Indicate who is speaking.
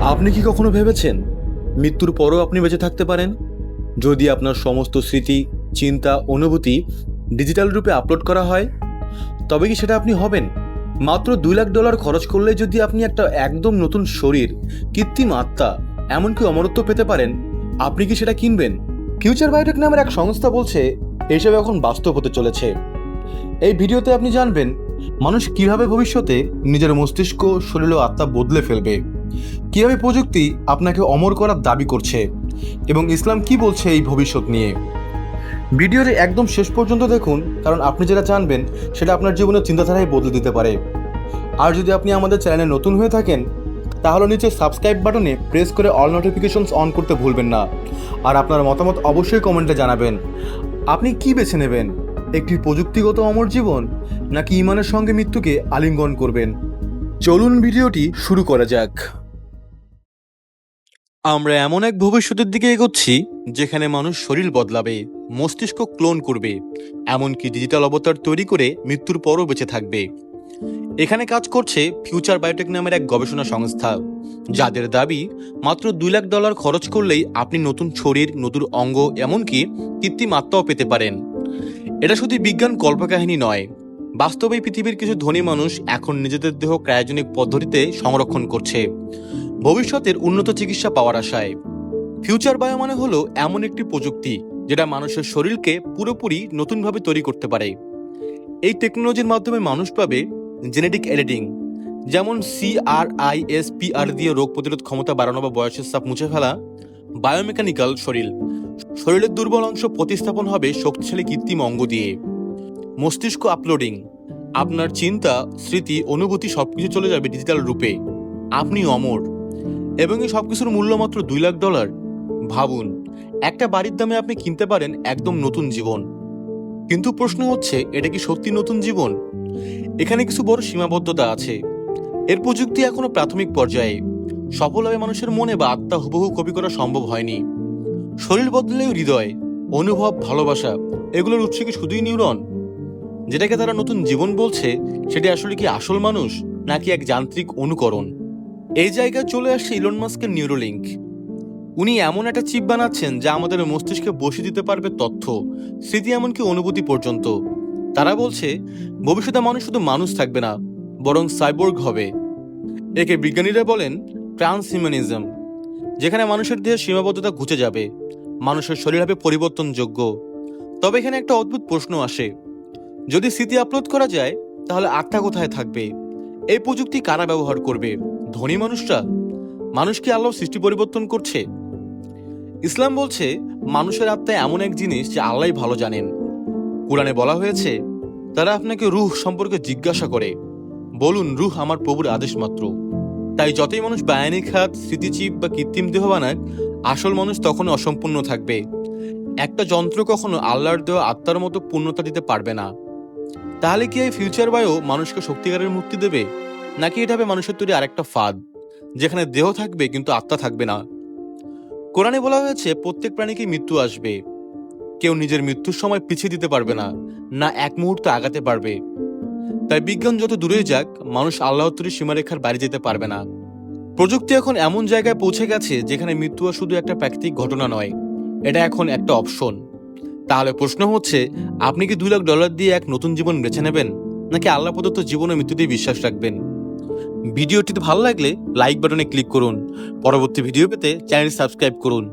Speaker 1: আপনি কি কখনো ভেবেছেন মৃত্যুর পরও আপনি বেঁচে থাকতে পারেন? যদি আপনার সমস্ত স্মৃতি, চিন্তা, অনুভূতি ডিজিটাল রূপে আপলোড করা হয়, তবে কি সেটা আপনি হবেন? মাত্র দুই লাখ ডলার খরচ করলে যদি আপনি একটা একদম নতুন শরীর, কৃত্রিম আত্মা, এমনকি অমরত্ব পেতে পারেন, আপনি কি সেটা কিনবেন? ফিউচার বায়োটেক নামের এক সংস্থা বলছে এইসব এখন বাস্তব হতে চলেছে। এই ভিডিওতে আপনি জানবেন, মানুষ কীভাবে ভবিষ্যতে নিজের মস্তিষ্ক, শরীর ও আত্মা বদলে ফেলবে। কীভাবে প্রযুক্তি আপনাকে অমর করার দাবি করছে? এবং ইসলাম কি বলছে এই ভবিষ্যৎ নিয়ে? ভিডিওর একদম শেষ পর্যন্ত দেখুন, কারণ আপনি যেটা জানবেন, সেটা আপনার জীবনের চিন্তাধারায় বদলে দিতে পারে। আর যদি আপনি আমাদের চ্যানেলে নতুন হয়ে থাকেন, তাহলে নিচে সাবস্ক্রাইব বাটনে প্রেস করে অল নোটিফিকেশনস অন করতে ভুলবেন না। আর আপনার মতামত অবশ্যই কমেন্টে জানাবেন। আপনি কি বেছে নেবেন? একটি প্রযুক্তিগত অমর জীবন, নাকি ইমানের সঙ্গে মৃত্যুকে আলিঙ্গন করবেন? চলুন ভিডিওটি শুরু করা যাক। আমরা এমন এক ভবিষ্যতের দিকে এগোচ্ছি যেখানে মানুষ শরীর বদলাবে, মস্তিষ্ক ক্লোন করবে, এমনকি ডিজিটাল অবতার তৈরি করে মৃত্যুর পরও বেঁচে থাকবে। এখানে কাজ করছে ফিউচার বায়োটেক নামের এক গবেষণা সংস্থা, যাদের দাবি মাত্র দুই লাখ ডলার খরচ করলেই আপনি নতুন শরীর নতুন অঙ্গ, এমনকি কৃত্রিম আত্মাও পেতে পারেন। এটা শুধু বিজ্ঞান কল্পকাহিনী নয় বাস্তবে পৃথিবীর কিছু ধনী মানুষ এখন নিজেদের দেহ ক্রায়োজনিক পদ্ধতিতে সংরক্ষণ করছে। ভবিষ্যতের উন্নত চিকিৎসা পাওয়ার আশায়। ফিউচার বায়ো মানে হলো এমন একটি প্রযুক্তি, যেটা মানুষের শরীরকে পুরোপুরি নতুনভাবে তৈরি করতে পারে। এই টেকনোলজির মাধ্যমে মানুষ পাবে জেনেটিক এডিটিং, যেমন সিআরআইএসপিআর দিয়ে রোগ প্রতিরোধ ক্ষমতা বাড়ানো বা বয়সের চাপ মুছে ফেলা, বায়োমেকানিক্যাল শরীর, শরীরের দুর্বল অংশ প্রতিস্থাপন হবে শক্তিশালী কৃত্রিম অঙ্গ দিয়ে। মস্তিষ্ক আপলোডিং আপনার চিন্তা, স্মৃতি, অনুভূতি সবকিছু চলে যাবে ডিজিটাল রূপে। আপনি অমর। এবং এই সব কিছুর মূল্য মাত্র দুই লাখ ডলার। ভাবুন, একটা বাড়ির দামে আপনি কিনতে পারেন একদম নতুন জীবন। কিন্তু প্রশ্ন হচ্ছে, এটা কি সত্যি নতুন জীবন? এখানে কিছু বড় সীমাবদ্ধতা আছে। এর প্রযুক্তি এখনও প্রাথমিক পর্যায়ে। সফলভাবে মানুষের মনে বা আত্মা হুবহু কপি করা সম্ভব হয়নি। শরীর বদলেও হৃদয়, অনুভব, ভালোবাসা, এগুলোর উৎস কি শুধুই নিউরন? যেটাকে তারা নতুন জীবন বলছে, সেটা আসলে কি আসল মানুষ, নাকি এক যান্ত্রিক অনুকরণ? এই জায়গায় চলে আসছে ইলন মাস্কের নিউরোলিঙ্ক উনি এমন একটা চিপ বানাচ্ছেন যা আমাদের মস্তিষ্কে বসে দিতে পারবে তথ্য, স্মৃতি এমনকি অনুভূতি পর্যন্ত। তারা বলছে, ভবিষ্যতে মানুষ শুধু মানুষ থাকবে না, বরং সাইবর্গ হবে। একে বিজ্ঞানীরা বলেন ট্রান্সহিউম্যানিজম যেখানে মানুষের দেহের সীমাবদ্ধতা ঘুচে যাবে, মানুষের শরীর হবে পরিবর্তনযোগ্য। তবে এখানে একটা অদ্ভুত প্রশ্ন আসে। যদি স্মৃতি আপলোড করা যায়, তাহলে আত্মা কোথায় থাকবে? এই প্রযুক্তি কারা ব্যবহার করবে? ধনী মানুষরা মানুষ কি আল্লাহ সৃষ্টি পরিবর্তন করছে। ইসলাম বলছে, মানুষের আত্মা এমন এক জিনিস যে আল্লাহ ভালো জানেন। কোরআনে বলা হয়েছে, তারা আপনাকে রুহ সম্পর্কে জিজ্ঞাসা করে। বলুন, রুহ আমার প্রভুর আদেশ মাত্র। তাই যতই মানুষ বায়ানিক হাত, স্মৃতিচিপ বা কৃত্রিম দেহ বানাক, আসল মানুষ তখন অসম্পূর্ণ থাকবে। একটা যন্ত্র কখনো আল্লাহর দেওয়া আত্মার মতো পূর্ণতা দিতে পারবে না। তাহলে কি এই ফিউচার বায়ো মানুষকে সত্যিকারের মুক্তি দেবে? নাকি এটা হবে মানুষের তৈরি আরেকটা ফাঁদ, যেখানে দেহ থাকবে কিন্তু আত্মা থাকবে না? কোরআনে বলা হয়েছে, প্রত্যেক প্রাণীকে মৃত্যু আসবে। কেউ নিজের মৃত্যুর সময় পিছিয়ে দিতে পারবে না না এক মুহূর্ত আগাতে পারবে। তাই বিজ্ঞান যত দূরে যাক, মানুষ আল্লাহত্তরের সীমারেখার বাইরে যেতে পারবে না। প্রযুক্তি এখন এমন জায়গায় পৌঁছে গেছে, যেখানে মৃত্যু শুধু একটা প্রাকৃতিক ঘটনা নয়, এটা এখন একটা অপশন। তাহলে প্রশ্ন হচ্ছে, আপনি কি দুই লাখ ডলার দিয়ে এক নতুন জীবন বেছে নেবেন? নাকি আল্লাহ প্রদত্ত জীবনে মৃত্যুতেই বিশ্বাস রাখবেন? ভিডিওটিতে ভালো লাগলে লাইক বাটনে ক্লিক করুন। পরবর্তী ভিডিও পেতে চ্যানেল সাবস্ক্রাইব করুন।